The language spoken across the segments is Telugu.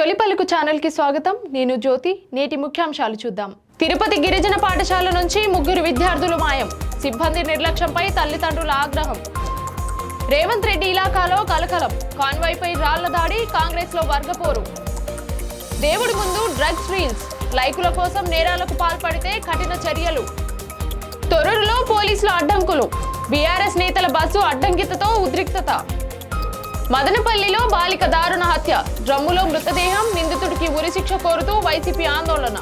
తొలిపలుకు ఛానల్కి స్వాగతం. నేను జ్యోతి. నేటి ముఖ్యాంశాలు చూద్దాం. తిరుపతి గిరిజన పాఠశాల నుంచి ముగ్గురు విద్యార్థులు మాయం. సిబ్బంది నిర్లక్ష్యంపై తల్లిదండ్రుల ఆగ్రహం. రేవంత్ రెడ్డి ఇలాకాలో కలకలం. కాన్వాయ్పై రాళ్ళ దాడి కాంగ్రెస్లో వర్గపోరు. దేవుడి ముందు డ్రగ్స్ రీల్స్. లైకుల కోసం నేరాలకు పాల్పడితే కఠిన చర్యలు. తొర్రూరులో పోలీసుల అడ్డంకులు. బీఆర్ఎస్ నేతల బస్సు అడ్డంకితతో ఉద్రిక్తత. మదనపల్లిలో బాలిక దారుణ హత్య. డ్రమ్ములో మృతదేహం నిందితుడికి ఉరిశిక్ష కోరుతూ వైసీపీ ఆందోళన.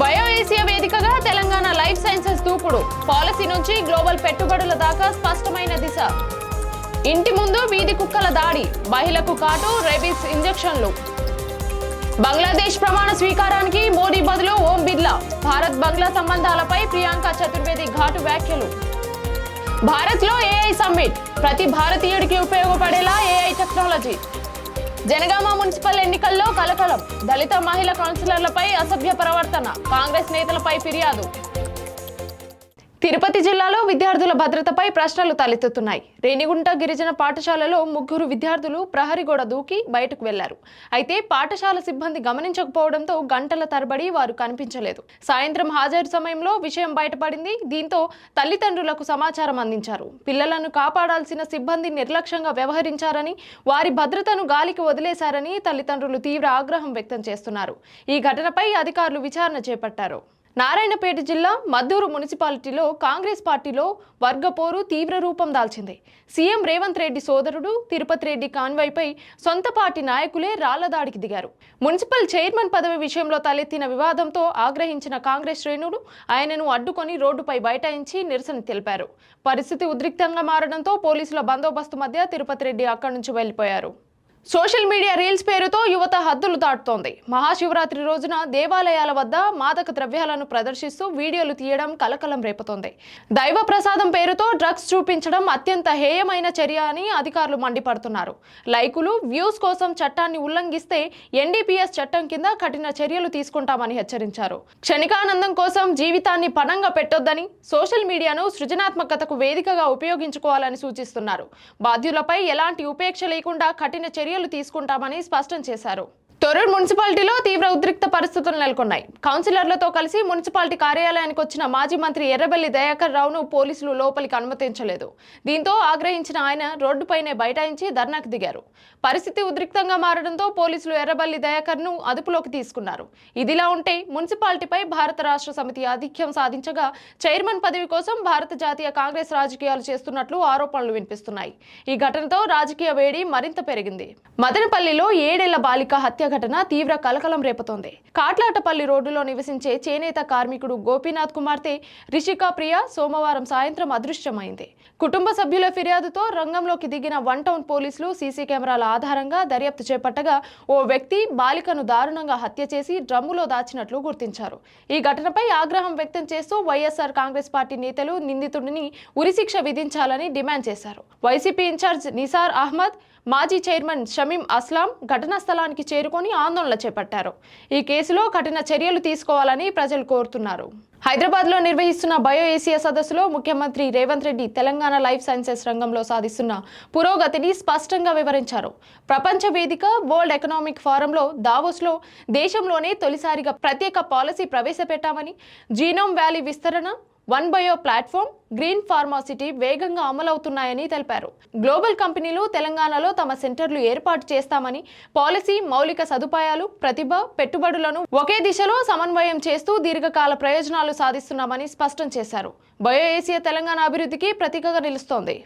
బయోఏసియా వేదికగా తెలంగాణ లైఫ్ సైన్సెస్ దూకుడు. పాలసీ నుంచి గ్లోబల్ పెట్టుబడుల దాకా స్పష్టమైన దిశ. ఇంటి ముందు వీధి కుక్కల దాడి మహిళకు కాటు రెబిస్ ఇంజెక్షన్లు. బంగ్లాదేశ్ ప్రమాణ స్వీకారానికి మోడీ బదులు ఓం బిర్లా. భారత్ బంగ్లా సంబంధాలపై ప్రియాంక చతుర్వేది ఘాటు వ్యాఖ్యలు. భారత్లో ఏఐ సమ్మిట్. ప్రతి భారతీయుడికి ఉపయోగపడేలా ఏఐ టెక్నాలజీ. జనగామ మున్సిపల్ ఎన్నికల్లో కలకలం. దళిత మహిళా కౌన్సిలర్లపై అసభ్య ప్రవర్తన. కాంగ్రెస్ నేతలపై ఫిర్యాదు. తిరుపతి జిల్లాలో విద్యార్థుల భద్రతపై ప్రశ్నలు తలెత్తుతున్నాయి. రేణిగుంట గిరిజన పాఠశాలలో ముగ్గురు విద్యార్థులు ప్రహరీ గోడ దూకి బయటకు వెళ్ళారు. అయితే పాఠశాల సిబ్బంది గమనించకపోవడంతో గంటల తరబడి వారు కనిపించలేదు. సాయంత్రం హాజరు సమయంలో విషయం బయటపడింది. దీంతో తల్లిదండ్రులకు సమాచారం అందించారు. పిల్లలను కాపాడాల్సిన సిబ్బంది నిర్లక్ష్యంగా వ్యవహరించారని వారి భద్రతను గాలికి వదిలేశారని తల్లిదండ్రులు తీవ్ర ఆగ్రహం వ్యక్తం చేస్తున్నారు. ఈ ఘటనపై అధికారులు విచారణ చేపట్టారు. నారాయణపేట జిల్లా మద్దూరు మున్సిపాలిటీలో కాంగ్రెస్ పార్టీలో వర్గపోరు తీవ్ర రూపం దాల్చింది. సీఎం రేవంత్ రెడ్డి సోదరుడు తిరుపతి రెడ్డి కాన్వాయ్పై సొంత పార్టీ నాయకులే రాళ్ళదాడికి దిగారు. మున్సిపల్ చైర్మన్ పదవి విషయంలో తలెత్తిన వివాదంతో ఆగ్రహించిన కాంగ్రెస్ శ్రేణులు ఆయనను అడ్డుకొని రోడ్డుపై బైఠాయించి నిరసన తెలిపారు. పరిస్థితి ఉద్రిక్తంగా మారడంతో పోలీసుల బందోబస్తు మధ్య తిరుపతి రెడ్డి అక్కడి నుంచి వెళ్ళిపోయారు సోషల్ మీడియా రీల్స్ పేరుతో యువత హద్దులు దాటుతోంది. మహాశివరాత్రి రోజున దేవాలయాల వద్ద మాదక ద్రవ్యాలను ప్రదర్శిస్తూ వీడియోలు తీయడం కలకలం రేపుతోంది. దైవ ప్రసాదం పేరుతో డ్రగ్స్ చూపించడం అత్యంత హేయమైన చర్య అని అధికారులు మండిపడుతున్నారు. లైకులు వ్యూస్ కోసం చట్టాన్ని ఉల్లంఘిస్తే ఎన్డీపీఎస్ చట్టం కింద కఠిన చర్యలు తీసుకుంటామని హెచ్చరించారు. క్షణికానందం కోసం జీవితాన్ని పణంగా పెట్టొద్దని సోషల్ మీడియాను సృజనాత్మకతకు వేదికగా ఉపయోగించుకోవాలని సూచిస్తున్నారు. బాధ్యులపై ఎలాంటి ఉపేక్ష లేకుండా కఠిన చర్య చర్యలు తీసుకుంటామని స్పష్టం చేశారు. తొరూరు మున్సిపాలిటీలో తీవ్ర ఉద్రిక్త పరిస్థితులు నెలకొన్నాయి. కౌన్సిలర్లతో కలిసి మున్సిపాలిటీ కార్యాలయానికి వచ్చిన మాజీ మంత్రి ఎర్రబెల్లి దయాకర్ రావును పోలీసులు లోపలికి అనుమతించలేదు. దీంతో ఆగ్రహించిన ఆయన రోడ్డుపైనే బైఠాయించి ధర్నాకు దిగారు. పరిస్థితి ఉద్రిక్తంగా మారడంతో పోలీసులు ఎర్రబెల్లి దయాకర్ను అదుపులోకి తీసుకున్నారు. ఇదిలా ఉంటే మున్సిపాలిటీపై భారత రాష్ట్ర సమితి ఆధిక్యం సాధించగా చైర్మన్ పదవి కోసం భారత జాతీయ కాంగ్రెస్ రాజకీయాలు చేస్తున్నట్లు ఆరోపణలు వినిపిస్తున్నాయి. ఈ ఘటనతో రాజకీయ వేడి మరింత పెరిగింది. మదనపల్లిలో ఏడేళ్ళ బాలిక హత్య ఘటన తీవ్ర కలకలం రేపుతోంది. కాట్లాటపల్లి రోడ్డులో నివసించే చేనేత కార్మికుడు గోపీనాథ్ కుమార్తె రిషికా ప్రియ సోమవారం సాయంత్రం అదృశ్యమైంది. కుటుంబ సభ్యుల ఫిర్యాదుతో రంగంలోకి దిగిన వన్ టౌన్ పోలీసులు సీసీ కెమెరాల ఆధారంగా దర్యాప్తు చేపట్టగా ఓ వ్యక్తి బాలికను దారుణంగా హత్య చేసి డ్రమ్ములో దాచినట్లు గుర్తించారు. ఈ ఘటనపై ఆగ్రహం వ్యక్తం చేస్తూ వైఎస్ఆర్ కాంగ్రెస్ పార్టీ నేతలు నిందితుడిని ఉరిశిక్ష విధించాలని డిమాండ్ చేశారు. వైసీపీ ఇన్ఛార్జ్ నిసార్ అహ్మద్ మాజీ చైర్మన్ షమీం అస్లాం ఘటనా స్థలానికి చేరుకొని ఆందోళన చేపట్టారు. ఈ కేసులో కఠిన చర్యలు తీసుకోవాలని ప్రజలు కోరుతున్నారు. హైదరాబాద్లో నిర్వహిస్తున్న బయో ఏసియా సదస్సులో ముఖ్యమంత్రి రేవంత్ రెడ్డి తెలంగాణ లైఫ్ సైన్సెస్ రంగంలో సాధిస్తున్న పురోగతిని స్పష్టంగా వివరించారు. ప్రపంచ వేదిక వరల్డ్ ఎకనామిక్ ఫోరంలో దావోస్లో దేశంలోనే తొలిసారిగా ప్రత్యేక పాలసీ ప్రవేశపెట్టామని జీనోమ్ వ్యాలీ విస్తరణ one bio platform green pharma city వేగంగా అమలవుతున్నాయని తెలిపారు. గ్లోబల్ కంపెనీలు తెలంగాణలో తమ సెంటర్లు ఏర్పాటు చేస్తామని పాలసీ మౌలిక సదుపాయాలు ప్రతిభ పెట్టుబడులను ఒకే దిశలో సమన్వయం చేస్తూ దీర్ఘకాల ప్రయోజనాలు సాధిస్తున్నామని స్పష్టం చేశారు. బయో ఏసియా తెలంగాణ అభివృద్ధికి ప్రతీకగా నిలుస్తోంది.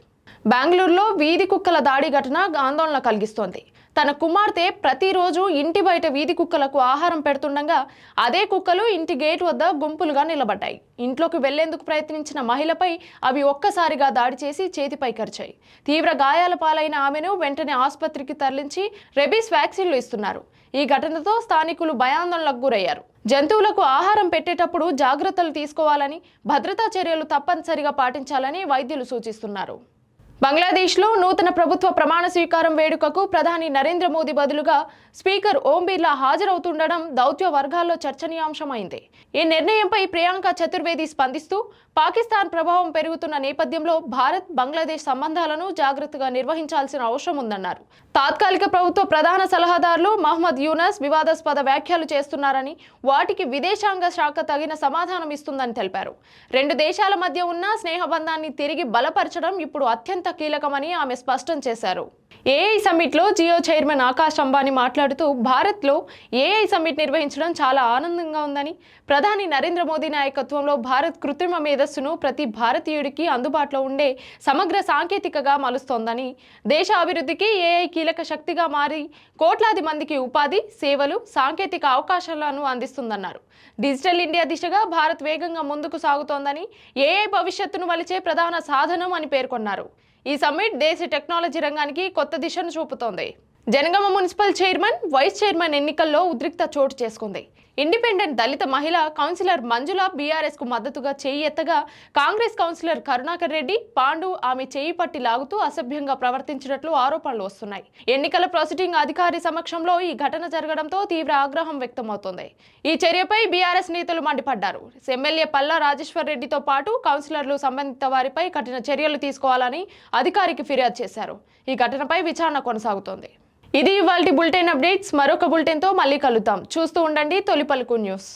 బెంగళూరులో వీధి కుక్కల దాడి ఘటన ఆందోళన కలిగిస్తోంది. తన కుమార్తె ప్రతిరోజు ఇంటి బయట వీధి కుక్కలకు ఆహారం పెడుతుండగా అదే కుక్కలు ఇంటి గేట్ వద్ద గుంపులుగా నిలబడ్డాయి. ఇంట్లోకి వెళ్ళేందుకు ప్రయత్నించిన మహిళపై అవి ఒక్కసారిగా దాడి చేసి చేతిపై కరిచాయి. తీవ్ర గాయాల పాలైన ఆమెను వెంటనే ఆసుపత్రికి తరలించి రెబీస్ వ్యాక్సిన్లు ఇస్తున్నారు. ఈ ఘటనతో స్థానికులు భయాందోళనకు గురయ్యారు. జంతువులకు ఆహారం పెట్టేటప్పుడు జాగ్రత్తలు తీసుకోవాలని భద్రతా చర్యలు తప్పనిసరిగా పాటించాలని వైద్యులు సూచిస్తున్నారు. బంగ్లాదేశ్లో నూతన ప్రభుత్వ ప్రమాణ స్వీకారం వేడుకకు ప్రధాని నరేంద్ర మోదీ బదులుగా స్పీకర్ ఓం బిర్లా హాజరవుతుండడం దౌత్య వర్గాల్లో చర్చనీయాంశమైంది. ఈ నిర్ణయంపై ప్రియాంక చతుర్వేది స్పందిస్తూ పాకిస్తాన్ ప్రభావం పెరుగుతున్న నేపథ్యంలో భారత్ బంగ్లాదేశ్ సంబంధాలను జాగ్రత్తగా నిర్వహించాల్సిన అవసరం ఉందన్నారు. తాత్కాలిక ప్రభుత్వ ప్రధాన సలహాదారులు మహమ్మద్ యూనస్ వివాదాస్పద వ్యాఖ్యలు చేస్తున్నారని వాటికి విదేశాంగ శాఖ తగిన సమాధానం ఇస్తుందని తెలిపారు. రెండు దేశాల మధ్య ఉన్న స్నేహబంధాన్ని తిరిగి బలపరచడం ఇప్పుడు అత్యంత కీలకమని ఆమె స్పష్టం చేశారు. ఏఐ సమ్మిట్లో జియో చైర్మన్ ఆకాష్ అంబానీ మాట్లాడుతూ భారత్లో ఏఐ సమ్మిట్ నిర్వహించడం చాలా ఆనందంగా ఉందని ప్రధాని నరేంద్ర మోదీ నాయకత్వంలో భారత్ కృత్రిమ మేధస్సును ప్రతి భారతీయుడికి అందుబాటులో ఉండే సమగ్ర సాంకేతికగా మలుస్తోందని దేశ అభివృద్ధికి ఏఐ కీలక శక్తిగా మారి కోట్లాది మందికి ఉపాధి సేవలు సాంకేతిక అవకాశాలను అందిస్తుందన్నారు. డిజిటల్ ఇండియా దిశగా భారత్ వేగంగా ముందుకు సాగుతోందని ఏఐ భవిష్యత్తును మలిచే ప్రధాన సాధనం అని పేర్కొన్నారు. ఈ సమ్మిట్ దేశ టెక్నాలజీ రంగానికి కొత్త దిశను చూపుతోంది. Jangaon municipal chairman vice chairman ఎన్నికల్లో ఉద్రిక్త చోటు చేసుకుంది. ఇండిపెండెంట్ దళిత మహిళ కౌన్సిలర్ మంజుల బీఆర్ఎస్కు మద్దతుగా చేయి ఎత్తగా కాంగ్రెస్ కౌన్సిలర్ కరుణాకర్ రెడ్డి పాండు ఆమె చేయి పట్టి లాగుతూ అసభ్యంగా ప్రవర్తించినట్లు ఆరోపణలు వస్తున్నాయి. ఎన్నికల ప్రాసిడింగ్ అధికారి సమక్షంలో ఈ ఘటన జరగడంతో తీవ్ర ఆగ్రహం వ్యక్తమవుతోంది. ఈ చర్యపై బీఆర్ఎస్ నేతలు మండిపడ్డారు. ఎమ్మెల్యే పల్లా రాజేశ్వర్ రెడ్డితో పాటు కౌన్సిలర్లు సంబంధిత వారిపై కఠిన చర్యలు తీసుకోవాలని అధికారికి ఫిర్యాదు చేశారు. ఈ ఘటనపై విచారణ కొనసాగుతోంది. ఇది ఇవాళ బులెటిన్ అప్డేట్స్. మరొక బులెటిన్తో మళ్ళీ కలుద్దాం. చూస్తూ ఉండండి తొలి పలుకు న్యూస్.